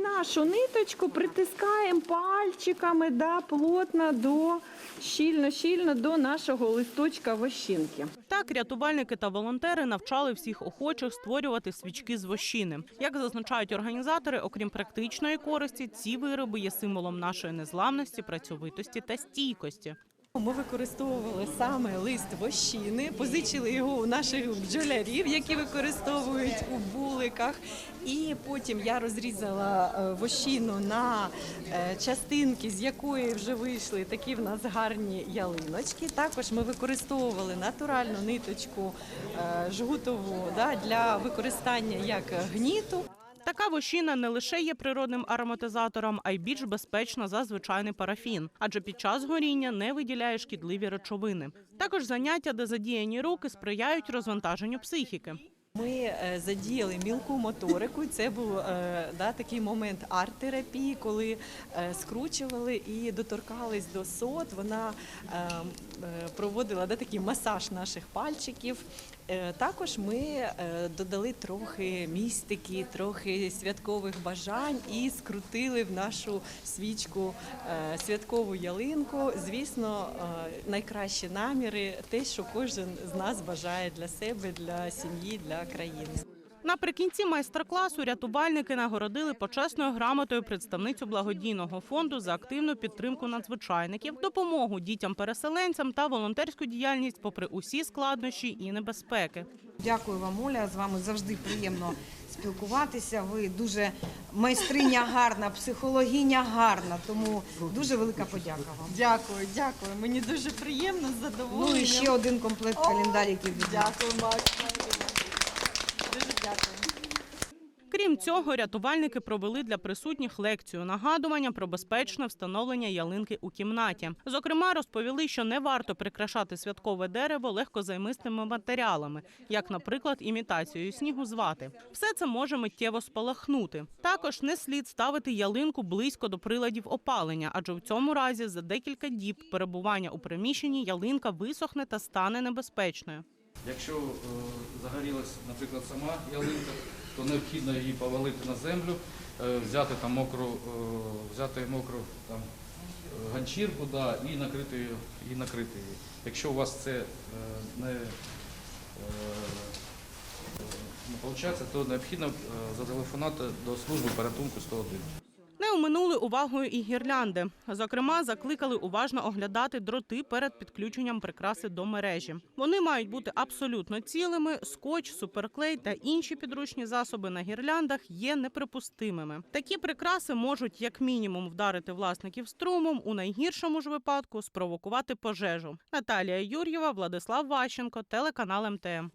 Нашу ниточку притискаємо пальчиками да, плотно до щільно-щільно до нашого листочка вощинки. Так, рятувальники та волонтери навчали всіх охочих створювати свічки з вощини. Як зазначають організатори, окрім практичної користі, ці вироби є символом нашої незламності, працьовитості та стійкості. Ми використовували саме лист вощини, позичили його у наших бджолярів, які використовують у буликах. І потім я розрізала е, вощину на е, частинки, з якої вже вийшли такі в нас гарні ялиночки. Також ми використовували натуральну ниточку е, жгутову да, для використання як гніту. Така вощина не лише є природним ароматизатором, а й більш безпечна за звичайний парафін, адже під час горіння не виділяє шкідливі речовини. Також заняття, де задіяні руки, сприяють розвантаженню психіки. Ми е, задіяли мілку моторику. Це був е, да, такий момент арт-терапії, коли е, скручували і доторкались до сот. Вона е, е, проводила да, такий масаж наших пальчиків. Е, Також ми е, додали трохи містики, трохи святкових бажань і скрутили в нашу свічку е, святкову ялинку. Звісно, найкращі наміри, те, що кожен з нас бажає для себе, для сім'ї, для країни. Наприкінці майстер-класу рятувальники нагородили почесною грамотою представницю благодійного фонду за активну підтримку надзвичайників, допомогу дітям-переселенцям та волонтерську діяльність попри усі складнощі і небезпеки. Дякую вам, Оля. З вами завжди приємно спілкуватися. Ви дуже майстриня гарна, психологиня гарна. Тому дуже велика подяка вам. Дякую, дякую. Мені дуже приємно з задоволенням. Ну і ще один комплект календарів. Дякую, Макс. Дякую. Крім цього, рятувальники провели для присутніх лекцію нагадування про безпечне встановлення ялинки у кімнаті. Зокрема, розповіли, що не варто прикрашати святкове дерево легкозаймистими матеріалами, як, наприклад, імітацією снігу з вати. Все це може миттєво спалахнути. Також не слід ставити ялинку близько до приладів опалення, адже в цьому разі за декілька діб перебування у приміщенні ялинка висохне та стане небезпечною. Якщо е, загорілась, наприклад, сама ялинка, то необхідно її повалити на землю, е, взяти там мокру, е, взяти мокру там, ганчірку да, і накрити її. І накрити її. Якщо у вас це не, не виходить, то необхідно зателефонувати до служби порятунку 101. Оминули увагою і гірлянди. Зокрема, закликали уважно оглядати дроти перед підключенням прикраси до мережі. Вони мають бути абсолютно цілими. Скотч, суперклей та інші підручні засоби на гірляндах є неприпустимими. Такі прикраси можуть як мінімум вдарити власників струмом, у найгіршому ж випадку спровокувати пожежу. Наталія Юр'єва, Владислав Ващенко, телеканал МТМ.